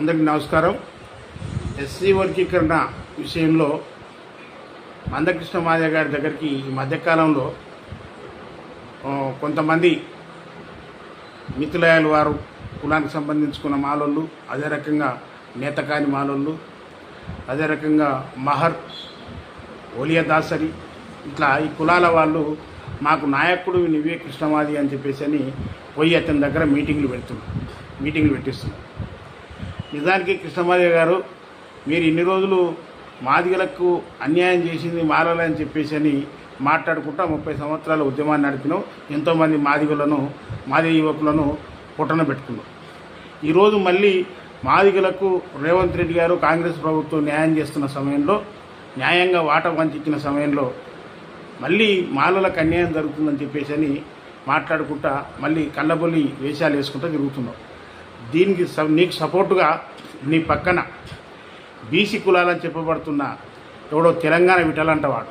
అందరికీ నమస్కారం. ఎస్సీ వర్గీకరణ విషయంలో మందకృష్ణ మాదయ్య గారి దగ్గరికి ఈ మధ్యకాలంలో కొంతమంది మిథులయాల వారు కులానికి సంబంధించుకున్న మాలోళ్ళు అదే రకంగా నేతకాని మాలోళ్ళు అదే రకంగా మహర్ ఓలియా దాసరి ఇట్లా ఈ కులాల వాళ్ళు మాకు నాయకుడు నువ్వే కృష్ణమాది అని చెప్పేసి అని పోయి అతని దగ్గర మీటింగ్లు పెడుతున్నాం మీటింగ్లు పెట్టిస్తున్నారు. నిజానికి కృష్ణమాది గారు మీరు ఇన్ని రోజులు మాదిగలకు అన్యాయం చేసింది మారాలని చెప్పేసి అని మాట్లాడుకుంటా ముప్పై సంవత్సరాల ఉద్యమాన్ని నడిపినాం ఎంతోమంది మాదిగలను మాదిగ యువకులను పుట్టన పెట్టుకున్నాం ఈరోజు మళ్ళీ మాదిగలకు రేవంత్ రెడ్డి గారు కాంగ్రెస్ ప్రభుత్వం న్యాయం చేస్తున్న సమయంలో న్యాయంగా వాట పంచిచ్చిన సమయంలో మళ్ళీ మాలలకు అన్యాయం జరుగుతుందని చెప్పేసి అని మాట్లాడుకుంటా మళ్ళీ కళ్ళబొల్లి వేషాలు వేసుకుంటూ తిరుగుతున్నాం దీనికి స- నీకు సపోర్టుగా నీ పక్కన బీసీ కులాలని చెప్పబడుతున్న ఎవడో తెలంగాణ విఠలంట వాడు.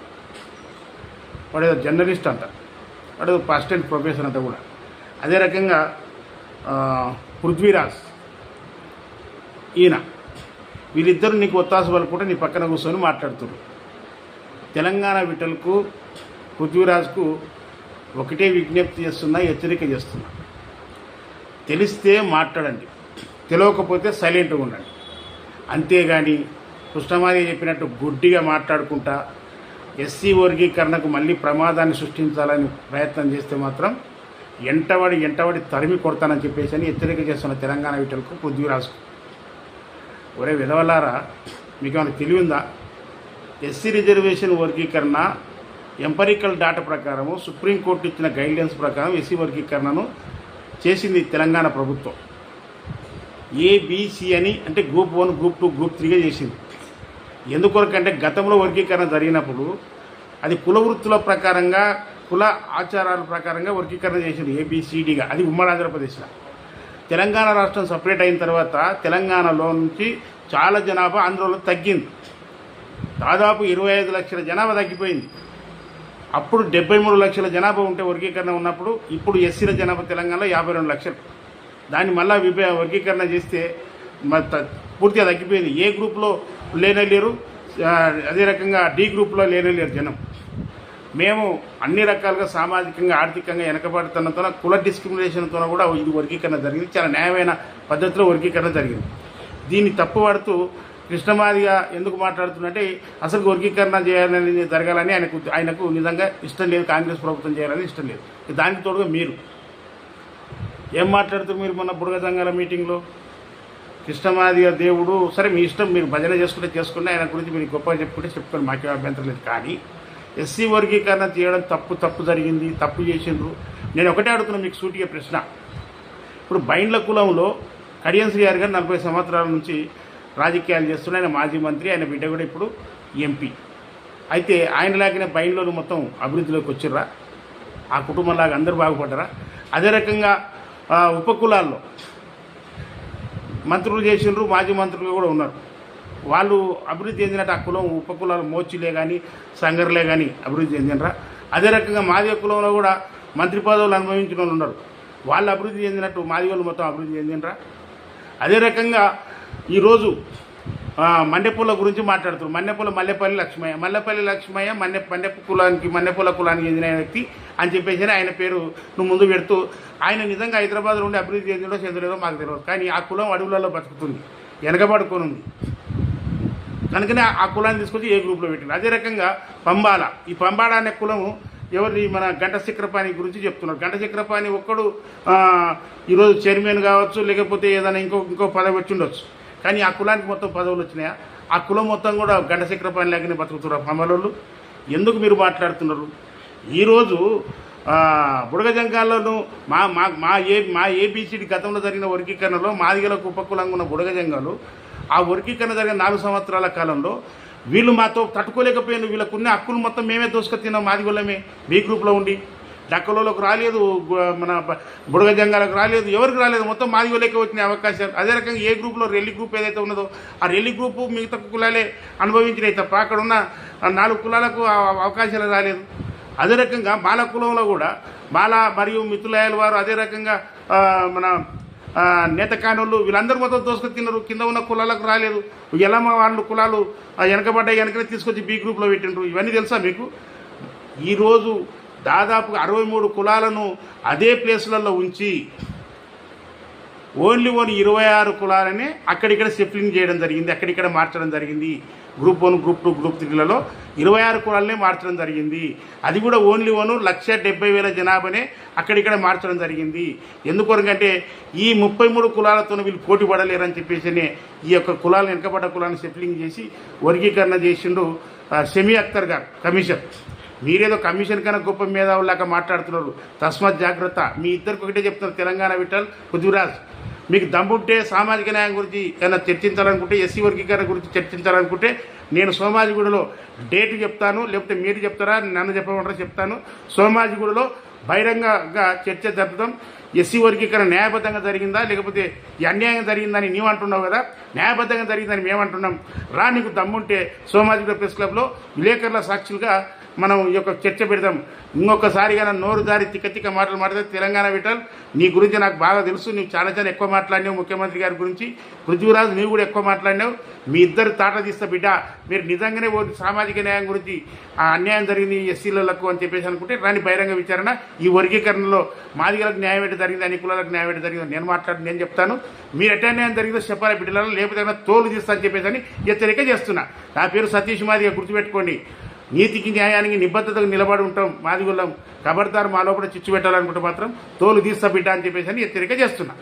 వాడు ఏదో జర్నలిస్ట్ అంట. వాడు ఏదో అండ్ ప్రొఫెసర్ అంట కూడా. అదే రకంగా పృథ్వీరాజ్ ఈయన. వీళ్ళిద్దరూ నీకు ఒత్తాస పలుకుంటే నీ పక్కన కూర్చొని మాట్లాడుతున్నారు తెలంగాణ విఠలకు పృథ్వీరాజ్కు ఒకటే విజ్ఞప్తి చేస్తున్నా హెచ్చరిక చేస్తున్నా. తెలిస్తే మాట్లాడండి తెలియకపోతే సైలెంట్గా ఉండండి. అంతేగాని కృష్ణమాది చెప్పినట్టు గుడ్డిగా మాట్లాడుకుంటా ఎస్సీ వర్గీకరణకు మళ్ళీ ప్రమాదాన్ని సృష్టించాలని ప్రయత్నం చేస్తే మాత్రం ఎంటవాడి ఎంటబడి తరిమి కొడతానని చెప్పేసి అని హెచ్చరిక చేస్తున్న తెలంగాణ వీటలకు పృథ్వీరాజు ఒరే విధవలారా మీకు ఏమైనా తెలివిందా? ఎస్సీ రిజర్వేషన్ వర్గీకరణ ఎంపరికల్ డాటా ప్రకారము సుప్రీంకోర్టు ఇచ్చిన గైడ్లైన్స్ ప్రకారం ఎస్సీ వర్గీకరణను చేసింది తెలంగాణ ప్రభుత్వం. ఏబిసి అని అంటే group one group two group త్రీగా చేసింది. ఎందుకొరకంటే గతంలో వర్గీకరణ జరిగినప్పుడు అది కుల వృత్తుల ప్రకారంగా కుల ఆచారాల ప్రకారంగా వర్గీకరణ చేసింది ఏబిసిడిగా అది ఉమ్మడి ఆంధ్రప్రదేశ్లో. తెలంగాణ రాష్ట్రం సపరేట్ అయిన తర్వాత తెలంగాణలో నుంచి చాలా జనాభా ఆంధ్రలో తగ్గింది. దాదాపు ఇరవై ఐదు లక్షల జనాభా తగ్గిపోయింది. అప్పుడు డెబ్బై మూడు లక్షల జనాభా ఉంటే వర్గీకరణ ఉన్నప్పుడు ఇప్పుడు ఎస్సీల జనాభా తెలంగాణలో యాభై రెండు లక్షలు. దాన్ని మళ్ళా విభ వర్గీకరణ చేస్తే పూర్తిగా తగ్గిపోయింది. ఏ గ్రూప్లో లేనే లేరు అదే రకంగా డి గ్రూప్లో లేనలేరు జనం. మేము అన్ని రకాలుగా సామాజికంగా ఆర్థికంగా వెనకబడుతున్నతో కుల డిస్క్రిమినేషన్తో కూడా ఇది వర్గీకరణ జరిగింది. చాలా న్యాయమైన పద్ధతిలో వర్గీకరణ జరిగింది. దీన్ని తప్పుపడుతూ కృష్ణమాదిగా ఎందుకు మాట్లాడుతున్నట్టే అసలు వర్గీకరణ చేయాలని జరగాలని ఆయనకు ఆయనకు నిజంగా ఇష్టం లేదు కాంగ్రెస్ ప్రభుత్వం చేయాలని ఇష్టం లేదు. దానికి తోడుగా మీరు. ఏం మాట్లాడుతారు మీరు మొన్న బుడగజంగాల మీటింగ్లో? కృష్ణమాదిగ దేవుడు సరే మీ ఇష్టం మీరు భజన చేసుకుంటే చేసుకుంటే ఆయన గురించి మీరు గొప్పగా చెప్పుకుంటే చెప్పుకొని మాకే అభ్యంతరం లేదు. కానీ ఎస్సీ వర్గీకరణ చేయడం తప్పు తప్పు జరిగింది తప్పు చేసిండ్రు. నేను ఒకటే అడుగుతున్నా మీకు సూటిగా ప్రశ్న. ఇప్పుడు బైండ్ల కులంలో కడియం శ్రీ గారు గారు నలభై సంవత్సరాల నుంచి రాజకీయాలు చేస్తున్న ఆయన మాజీ మంత్రి ఆయన బిడ్డ కూడా ఇప్పుడు ఎంపీ. అయితే ఆయన లాగానే బయలులోని మొత్తం అభివృద్ధిలోకి వచ్చిర్రా? ఆ కుటుంబంలాగా అందరూ బాగుపడ్డరా? అదే రకంగా ఉపకులాల్లో మంత్రులు చేసినారు మాజీ మంత్రులు కూడా ఉన్నారు. వాళ్ళు అభివృద్ధి చెందినట్టు ఆ కులం ఉపకులాలు మోచిలే కానీ సంగర్లే కానీ అభివృద్ధి చెందినరా అదే రకంగా మాదిగ కులంలో కూడా మంత్రి పదవులు అనుభవించిన వాళ్ళు ఉన్నారు. వాళ్ళు అభివృద్ధి చెందినట్టు మాదిగోళ్ళు మొత్తం అభివృద్ధి చెందినరా అదే రకంగా ఈరోజు ఆ, మన్నెపూల గురించి మాట్లాడుతున్నారు. మన్నెపూల మల్లెపల్లి లక్ష్మయ్య. మల్లెపల్లి లక్ష్మయ్య మన్నె మన్నెపు కులానికి మన్నెపూల కులానికి చెందిన వ్యక్తి అని చెప్పేసి ఆయన పేరు నువ్వు ముందు పెడుతూ ఆయన నిజంగా హైదరాబాద్లో ఉండి అభివృద్ధి చెందినో చెందలేదో మాకు తెలియదు. కానీ ఆ కులం అడవులలో బతుకుతుంది. వెనకబడుకొని ఉంది కనుకనే ఆ కులాన్ని తీసుకొచ్చి ఏ గ్రూప్లో పెట్టింది? అదే రకంగా పంబాల. ఈ పంబాల అనే కులము ఎవరి మన గంట చక్రపాణి గురించి చెప్తున్నారు. గంట చక్రపాణి ఒక్కడు ఈరోజు చైర్మన్ కావచ్చు లేకపోతే ఏదైనా ఇంకో ఇంకో పదవి వచ్చి ఉండొచ్చు. కానీ ఆ కులానికి మొత్తం పదవులు వచ్చినాయా? ఆ కులం మొత్తం కూడా గంట పని లేకనే బతుకుతున్నారు పంబాలోళ్ళు ఎందుకు మీరు మాట్లాడుతున్నారు? ఈరోజు బుడగజంగాల్లోనూ మా మా మా ఏ మా ఏబిసిడి గతంలో జరిగిన వర్గీకరణలో మాదిగలకు ఉపకులంగా ఉన్న బుడగజంగాలు ఆ వర్గీకరణ జరిగిన నాలుగు సంవత్సరాల కాలంలో వీళ్ళు మాతో తట్టుకోలేకపోయాను వీళ్ళకున్న హక్కులు మొత్తం మేమే దోసుకు తిన్నాం మాదిగోళ్ళమే మీ గ్రూప్లో ఉండి. డక్కలోకి రాలేదు మన బ- బుడగ జంగాలకు రాలేదు ఎవరికి రాలేదు మొత్తం మాదిగోలేకే వచ్చిన అవకాశాలు. అదే రకంగా ఏ గ్రూప్లో రెల్లి గ్రూప్ ఏదైతే ఉన్నదో ఆ రెల్లి గ్రూపు మిగతా కులాలే అనుభవించినాయి తప్ప అక్కడ ఉన్న నాలుగు కులాలకు అవకాశాలు రాలేదు. అదే రకంగా బాల కులంలో కూడా బాల మరియు మిత్రులయాల వారు అదే రకంగా మన నేత కానోళ్ళు వీళ్ళందరూ మొత్తం దోసుకొని తిన్నారు. కింద ఉన్న కులాలకు రాలేదు. ఎలా మా వాళ్ళు కులాలు వెనకబడ్డాయి వెనకబడ్డ వెనకనే తీసుకొచ్చి బీ గ్రూప్లో పెట్టిండ్రు? ఇవన్నీ తెలుసా మీకు? ఈరోజు దాదాపు అరవై మూడు కులాలను అదే ప్లేసులలో ఉంచి ఓన్లీ ఓన్ ఇరవై ఆరు కులాలని అక్కడిక్కడ సెఫ్లింగ్ చేయడం జరిగింది అక్కడిక్కడ మార్చడం జరిగింది. Group one group two group త్రీలలో ఇరవై ఆరు కులాలనే మార్చడం జరిగింది. అది కూడా ఓన్లీ ఓను లక్ష డెబ్బై వేల జనాభానే అక్కడిక్కడ మార్చడం జరిగింది. ఎందుకొరకంటే ఈ ముప్పై మూడు కులాలతో వీళ్ళు పోటీ పడలేరని చెప్పేసి ఈ యొక్క కులాలను వెనకబడ్డ కులాలను సెఫ్లింగ్ చేసి వర్గీకరణ చేసిండు సెమీ షమీ అఖ్తర్ గారు కమిషన్. మీరేదో కమిషన్ కన్నా గొప్ప మేధావులాగా మాట్లాడుతున్నారు. తస్మాత్ జాగ్రత్త. మీ ఇద్దరికి ఒకటే చెప్తున్నారు తెలంగాణ విఠల్ పృథ్వీరాజ్. మీకు దమ్ముంటే సామాజిక న్యాయం గురించి ఏమైనా చర్చించాలనుకుంటే ఎస్సీ వర్గీకరణ గురించి చర్చించాలనుకుంటే నేను సోమాజిగూడలో డేట్ చెప్తాను లేకపోతే మీరు చెప్తారా నన్ను చెప్పమంటారా చెప్తాను. సోమాజిగూడలో బహిరంగంగా చర్చ జరుపుతాం. ఎస్సీ వర్గీకరణ న్యాయబద్ధంగా జరిగిందా లేకపోతే ఈ అన్యాయం జరిగిందని నీవు అంటున్నావు కదా న్యాయబద్ధంగా జరిగిందని మేము అంటున్నాం రా నీకు దమ్ముంటే సోమాజిగూడ ప్రెస్ క్లబ్లో విలేకరుల సాక్షులుగా మనం ఈ యొక్క చర్చ పెడతాం. ఇంకొకసారిగా నన్ను నోరు దారి తిక్క తిక్క మాటలు మాట్లాడితే తెలంగాణ విటల్ నీ గురించి నాకు బాగా తెలుసు నువ్వు చాలా చాలా ఎక్కువ మాట్లాడినావు ముఖ్యమంత్రి గారి గురించి. పృథ్వీరాజు నువ్వు కూడా ఎక్కువ మాట్లాడినావు. మీ ఇద్దరు తాట తీస్తా బిడ్డ. మీరు నిజంగానే ఓ సామాజిక న్యాయం గురించి ఆ అన్యాయం జరిగింది ఎస్సీలకు అని చెప్పేసి అనుకుంటే రాని బహిరంగ విచారణ. ఈ వర్గీకరణలో మాదిగలకు న్యాయం ఏంటి జరిగింది అన్ని కులాలకు న్యాయం ఏంటి జరిగింది నేను మాట్లాడి నేను చెప్తాను. మీరు ఎట్ట న్యాయం జరిగిందో చెప్పాలి బిడ్డలలో లేకపోతే తోలు తీస్తా అని చెప్పేసి అని హెచ్చరిక చేస్తున్నా. నా పేరు సతీష్ మాదిగా గుర్తుపెట్టుకోండి. నీతికి న్యాయానికి నిబద్ధతకు నిలబడి ఉంటాం. మాదిగొల్లం కబర్దారు మా లోపల చిచ్చు పెట్టాలనుకుంటే మాత్రం తోలు తీస్తా బిడ్డ అని చెప్పేసి అని హెచ్చరిక చేస్తున్నా.